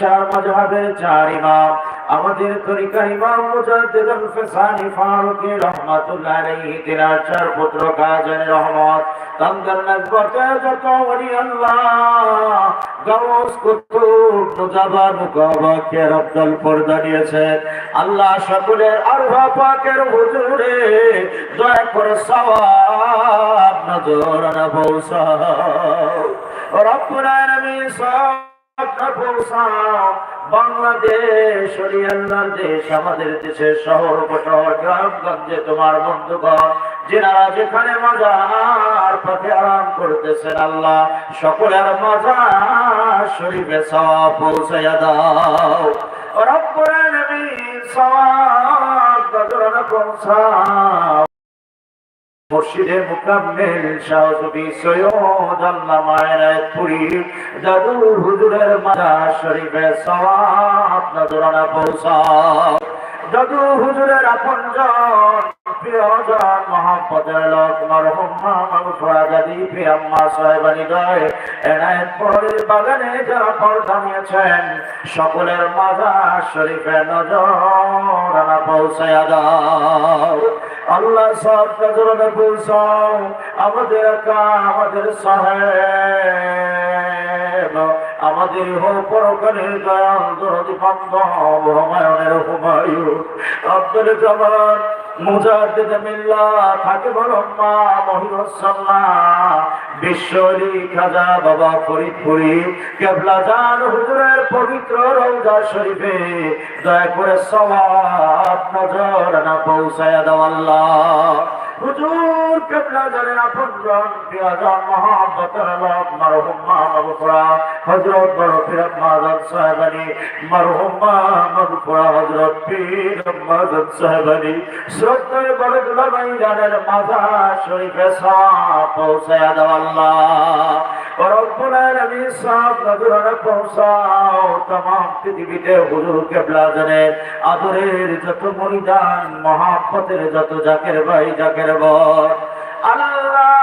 চার চার ইমাম। আমাদের তরিকার ইমাম ফিসানি ফারুকী আলাইহি, তিনার চার পুত্র রহমত। তামদার আল্লাহ। গাউস কুতুব মুজাবা মুকাবা কে আল্লাহ সকলের আরফা পাকের হুজুরে দয়া করে সওয়াব রব্বুল আলামিন বাংলাদেশ দেশ, আমাদের দেশের শহর উপশহর গ্রামগঞ্জে তোমার বন্ধুগণ, যেনারা যেখানে মাজার পথে আরাম করতেছেন আল্লাহ, সকলের মাজার শরীফে সওয়াব পৌঁছাইয়া দাও। রব্বুল আলামিন সওয়াব পৌঁছাও। মুর্শিদে মুকাম্মেল শাহ সুফি সৈয়দ আল্লামা এনায়েতপুরী দাদু হুজুরের মাজার শরীফে সওয়াব নজরানা পৌঁছাও। দাদু হুজুরের প্রিয়জন মহাপদের লোক ফরাদাদি প্রিয়াম্মা বাগানে সকলের মাজার শরীফে নজরানা পৌঁছায়া দাও। আল্লাহ সব নজরে পৌঁছাও। আমাদের কা আমাদের সাহেব। আমাদের হো পরকালে দয়াল দরদি বান্ধব হুমায়ুনের হুমায়ুন, আব্দুল জামান জান পবিত্র রওজা শরীফে, দয়া করে সওয়াব নজর না পৌঁছায়া আল্লাহ। হুজুর কেবলা জানের আপনজন প্রিয়জন মহাব্বতের লোক মরহুম মাহবুবরা হযরত বড় ফিরত মাজাদ সাহেবানি মরহুম মাহবুবরা হযরত পীর মাজাদ সাহেবানি শ্রদ্ধায় বড় দুলাভাই জানের মাজার শরীফে সাপ পৌঁছায়া দাও আল্লাহ রব্বুল আলামিন সাপ নজরানা পৌঁছাও तमाम পৃথিবীতে হুজুর কেবলা জানের আদরের যত মরিদান মহাব্বতের যত জাকের ভাই জাকের বর আল্লাহ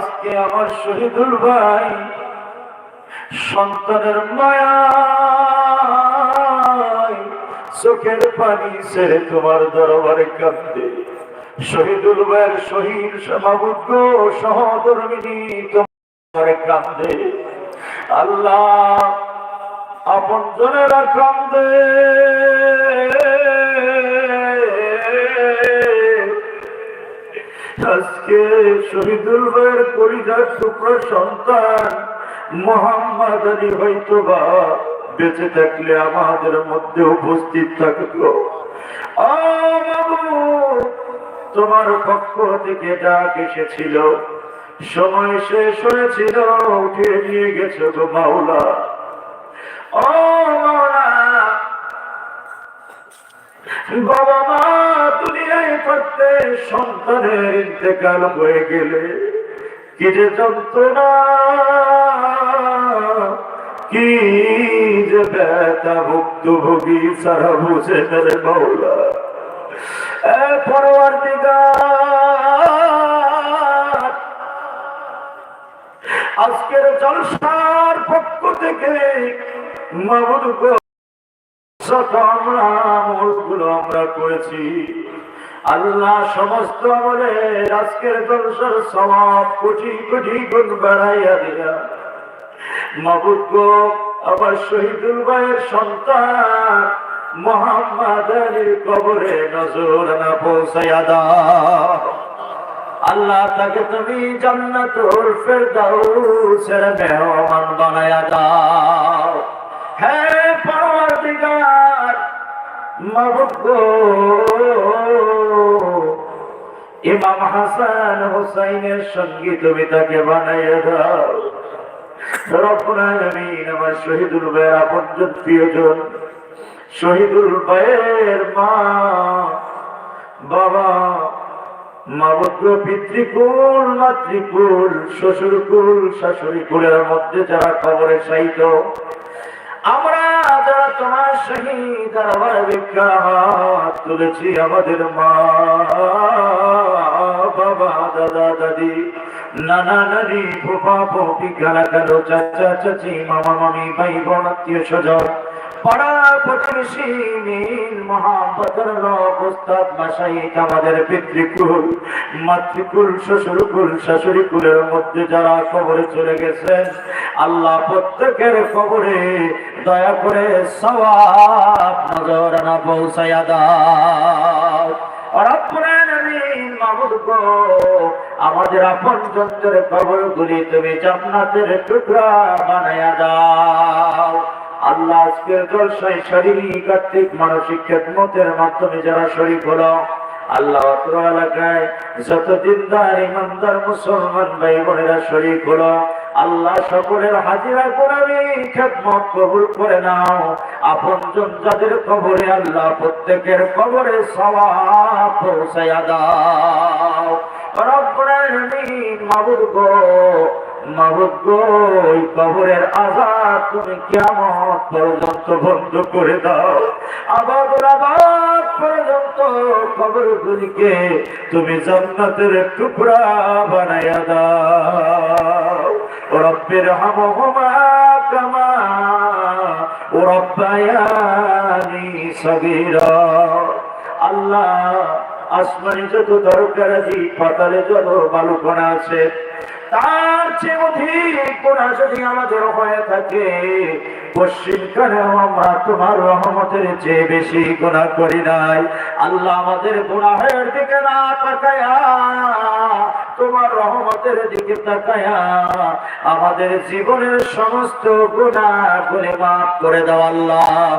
আজকে আমার শহীদুল ভাই সন্তানের মায়া চোখের পানি ছেড়ে তোমার দরবারে কাঁদে শহীদুল ভাইয়ের শহীদ সমাবুদ্ধ সহধর্মিনী, তোমার কান্দে আল্লাহ আপন জনেরা কান্দে আজকে শহীদুল ভাইয়ের পরিবার টুকরো সন্তান মোহাম্মদ আলী হয়তো বা বেঁচে থাকলে আমাদের মধ্যে উপস্থিত থাকতো। তোমার পক্ষ থেকে ডাক এসেছিল। সময় শেষ হয়েছিল, উঠিয়ে নিয়ে গেছো গো মাওলা। ও মাওলা, বাবা মা থাকতে সন্তানের ইন্তেকাল হয়ে গেলে কি যে যন্ত্রণা, কি যে ব্যথা ভুক্তভোগী সারা বুঝে মেরে মৌলা আজকের জলসার পক্ষ থেকে মামুদ আমরা করেছি। আল্লাহ সমস্ত আমলের আজকের জলসার সমাপ কোটি কোটি গুণ বাড়াইয়া দিয়া। মাবুদ আবার শহীদুল ভাইয়ের সন্তান মোহাম্মদ আলীর কবরে নজর না পৌঁছাইয়া দাও। আল্লাহ তাকে তুমি জান্নাতুল ফেরদাউসের মেহমান বানায়া দাও। হে পরওয়ারদিগার মাবুদ গো ইমাম হাসান হুসাইনের সঙ্গে তুমি তাকে বানাইয়া দাও। শহীদুল ভাইয়ের মা, বাবা মাবদ্র পিতৃকুল, মাতৃকুল, শ্বশুরকুল শাশুড়ি মধ্যে যারা খবরে সাহিত আমরা যারা তোমার শহীদ আমার বিগ্রহাত তুলেছি আমাদের মা। নানা নানি ফুপা ফুপি খালা খালো চাচা চাচি মামা মামি ভাই, বোন, আত্মীয়, স্বজন। পাড়া প্রতিবেশী মিল মহাবতর অবস্থাত মাসাইক আমাদের পিতৃকুল, মাতৃকুল, শ্বশুরকুল শাশুড়ি কুলের মধ্যে যারা কবরে চলে গেছেন, আল্লাহ প্রত্যেকের কবরে দয়া করে সওয়াব নজর না পৌঁছায়া দাও। আলামিন মাবুদ গো আমাদের আপন জনদের কবর গুলি তুমি জান্নাতের টুকরা বানায়া দাও। আল্লাহ আজকের জলসায় শারীরিক আর্থিক মানসিক খেদমতের মাধ্যমে যারা শরীর হলো, আল্লাহ এলাকায় যত দিনদার, ইমানদার, মুসলমান ভাই বোনেরা শরীর হলো, আল্লাহ সকলের হাজিরা কোরআনি খেদমত কবুল করে নাও। আপনজন যাদের কবরে আল্লাহ প্রত্যেকের কবরে সওয়াব পৌঁছায়া দাও। গো গো কবরের আজাদ তুমি কিয়ামত পর্যন্ত বন্ধ করে দাও। আবাদ আবাদ পর্যন্ত কবরগুলিকে তুমি জান্নাতের টুকরা বানায়া দাও। রব্বির হামহুমা কামা রব্বায়ানি সগীরা। আল্লাহ আসমানি যত দরকার আছে পাতালে যত বালুকণা আছে, তার চেয়ে অধিক কোনা যদি আমাদের হয়ে থাকে, পশ্চিম কালেও আমরা তোমার রহমতের চেয়ে বেশি করি নাই। আল্লাহ আমাদের গুণাহের দিকে না তাকায়া তোমার রহমতের দিকে তাকায়া আমাদের জীবনের সমস্ত গুণা গুলি মাফ করে দাও আল্লাহ।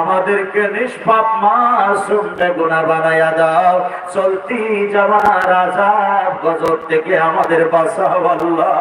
আমাদেরকে নিষ্পাপ মাসুমে গুণা বানায়া দাও। চলতি জামানার আজাব গজব থেকে আমাদের বাঁচাও আল্লাহ।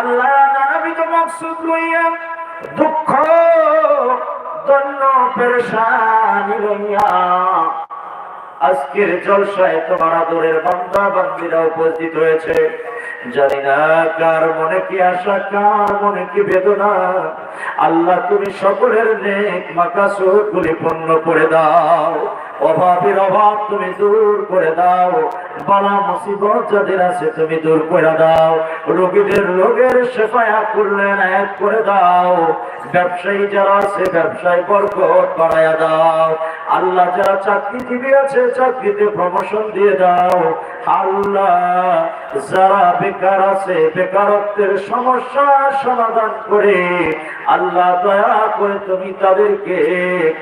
আল্লাহ নানাবিধ মকসুদ লইয়া, দুঃখ দন্য পেরেশানি লইয়া আজকের জলসায় তোমার আদরের বান্দা বান্দিরা উপস্থিত হয়েছে। জানি না কার মনে কি আশা, কার মনে কি বেদনা। আল্লাহ তুমি সকলের নেক মাকাশ গুলি পূর্ণ করে দাও। অভাবের অভাব তুমি দূর করে দাও। বালা মুসিবত যাদের আছে তুমি দূর করে দাও। রোগীদের রোগের সেফায়া করলেন এক করে দাও। ব্যবসায়ী যারা আছে ব্যবসায় বরকত বাড়ায়া দাও। আল্লাহ যারা চাকরিজীবী আছে চাকরিতে প্রমোশন দিয়ে দাও। আল্লাহ যারা বেকার আছে বেকারত্বের সমস্যার সমাধান করে আল্লাহ দয়া করে তুমি তাদেরকে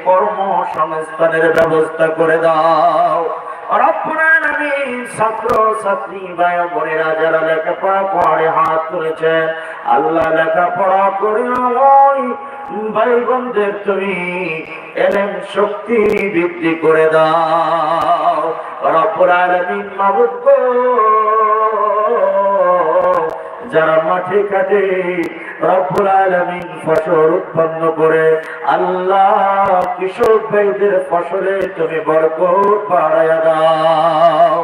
কর্মসংস্থানের ব্যবস্থা করে দাও। ছাত্র ভাই লেখাপড়া হাত আল্লাহ লেখাপড়া ভাই তুমি শক্তি বৃদ্ধি করে দাও। মাবুদ যারা মাঠে কাটে আলামিন ফসল উৎপন্ন করে, আল্লাহ কৃষক ভাইদের ফসলে তুমি বরকত বাড়ায়া দাও।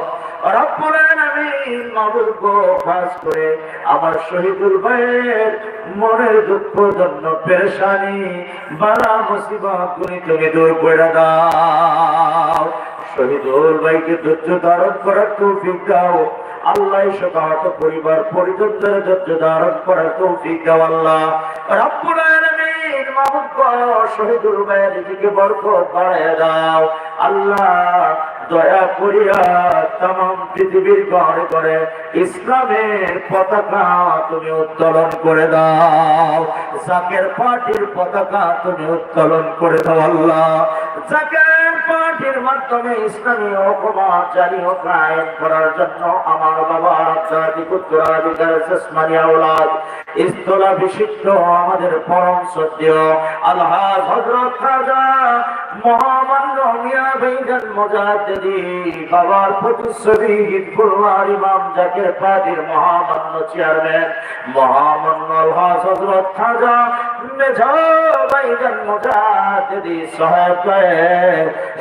শহীদুল ভাইয়ের মনের দুঃখ জন্য ভাইকে ধৈর্য ধারণ করার তৌফিক দাও। আল্লাহ সকাত পরিবার পরিজনদের ধৈর্য ধারণ করার তৌফিক দাও আল্লাহ। ইসলামের পতাকা তুমি উত্তোলন করে দাও। জাকের পার্টির পতাকা তুমি উত্তোলন করে দাও আল্লাহ। জাকের মাধ্যমে ইসলামী হুকুমত জারি কায়েম করার জন্য আমার বাবা আত্মাধিক উত্তরাধিকার শেষমানি আওলাদ ইস্তলা বিশিষ্ট আমাদের পরম সত্য আল্লাহ হজরত খাজা মহামান্য মিয়া বেগন মুজাদ্দিদি বাবার প্রতিশ্রুতি ফুলওয়ার ইমাম জাকির পাদির মহামান্য চেয়ারম্যান, মহামান্য আল্লাহ হজরত খাজা মেঝা বেগন মুজাদ্দিদি সাহেব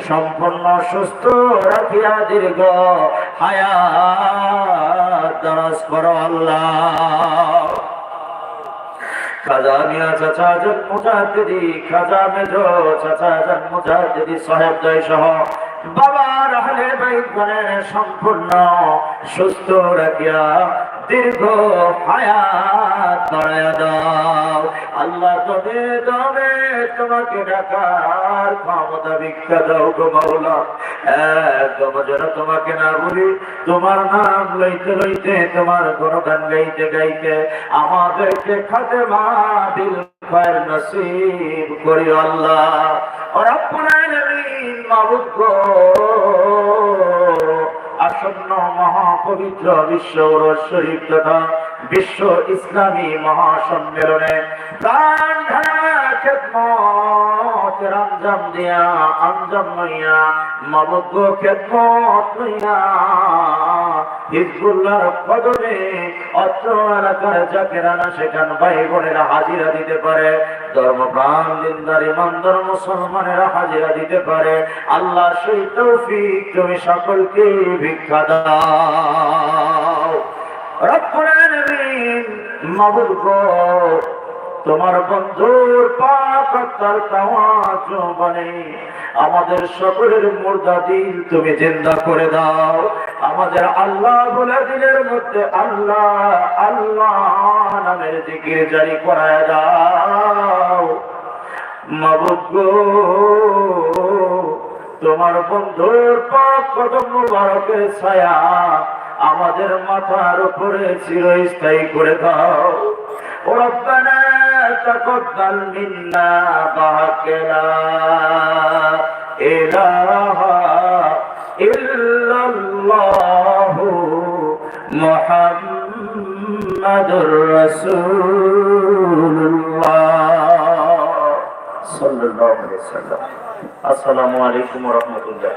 সম্পূর্ণ সুস্থ রাখিয়া দীর্ঘ হায়াত খাজা মিয়া, চাচা মেজো, চাচা সাহেব জয় সহ সম্পূর্ণ সুস্থ রাখিয়া দীর্ঘ দাও। আল্লাহ তবে তবে তোমাকে ডাকার ক্ষমতা তোমাকে না বলি, তোমার নাম লইতে লইতে, তোমার গুণগান গাইতে গাইতে আমাদেরকে খাতে মা দিল নসিব করি আল্লাহ। রব্বুল আলামিন মাবুদ গো। মহাপবিত্র বিশ্ব শরীফ তথা বিশ্ব ইসলামী মহাসম্মেলনে প্রাণ ঢালা খেদমতের আঞ্জাম দিয়া, আঞ্জাম নইয়া মবজ্ঞ খেদমত নইয়া হিজবুল্লাহর কদমে অত্র এলাকার জাকেরানা সেখান ভাই বোনেরা হাজিরা দিতে পারে, ধর্মপ্রাণ দিনদার, ইমানদার মুসলমানেরা হাজিরা দিতে পারে। আল্লাহ সেই তৌফিক তুমি সকলকে ভিক্ষা দাও। আলামিন মাবুদ তোমার বন্ধুর পাক আত্মার আমাদের সকলের মুর্দা দিল তুমি জিন্দা করে দাও। আমাদের আল্লাহ বলে দিলের মধ্যে আল্লাহ আল্লাহ নামের দিকে জারি করায় দাও। মাবুদ তোমার বন্ধুর পাক কদম মুবারকের ছায়া আমাদের মাথার উপরে চিরস্থায়ী করে দাও। ও রব্বানা তাকাব্বাল মিন্না বাহাকেলা ইলাহা ইল্লাল্লাহু মুহাম্মাদুর রাসূলুল্লাহ। সাল্লাল্লাহু আলাইহি ওয়াসাল্লাম। আসসালামু আলাইকুম ওয়া রাহমাতুল্লাহ।